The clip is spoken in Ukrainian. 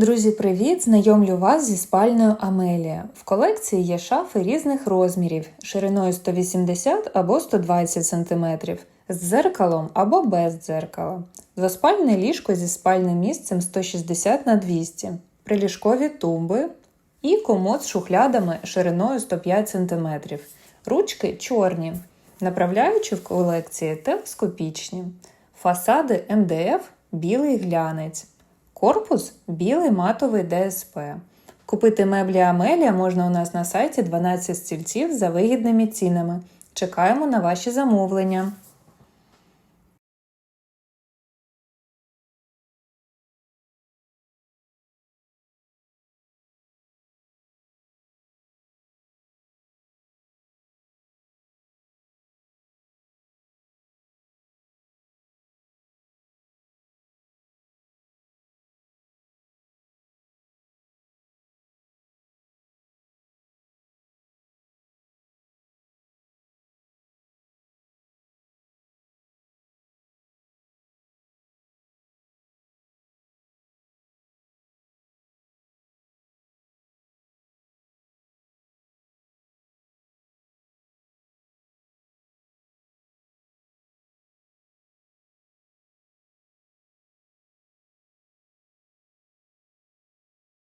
Друзі, привіт! Знайомлю вас зі спальною Амелія. В колекції є шафи різних розмірів, шириною 180 або 120 см, з дзеркалом або без дзеркала. Двоспальне ліжко зі спальним місцем 160 на 200, приліжкові тумби і комод з шухлядами шириною 105 см. Ручки чорні, направляючі в колекції телескопічні. Фасади МДФ білий глянець. Корпус білий матовий ДСП. Купити меблі Амелія можна у нас на сайті 12 стільців за вигідними цінами. Чекаємо на ваші замовлення.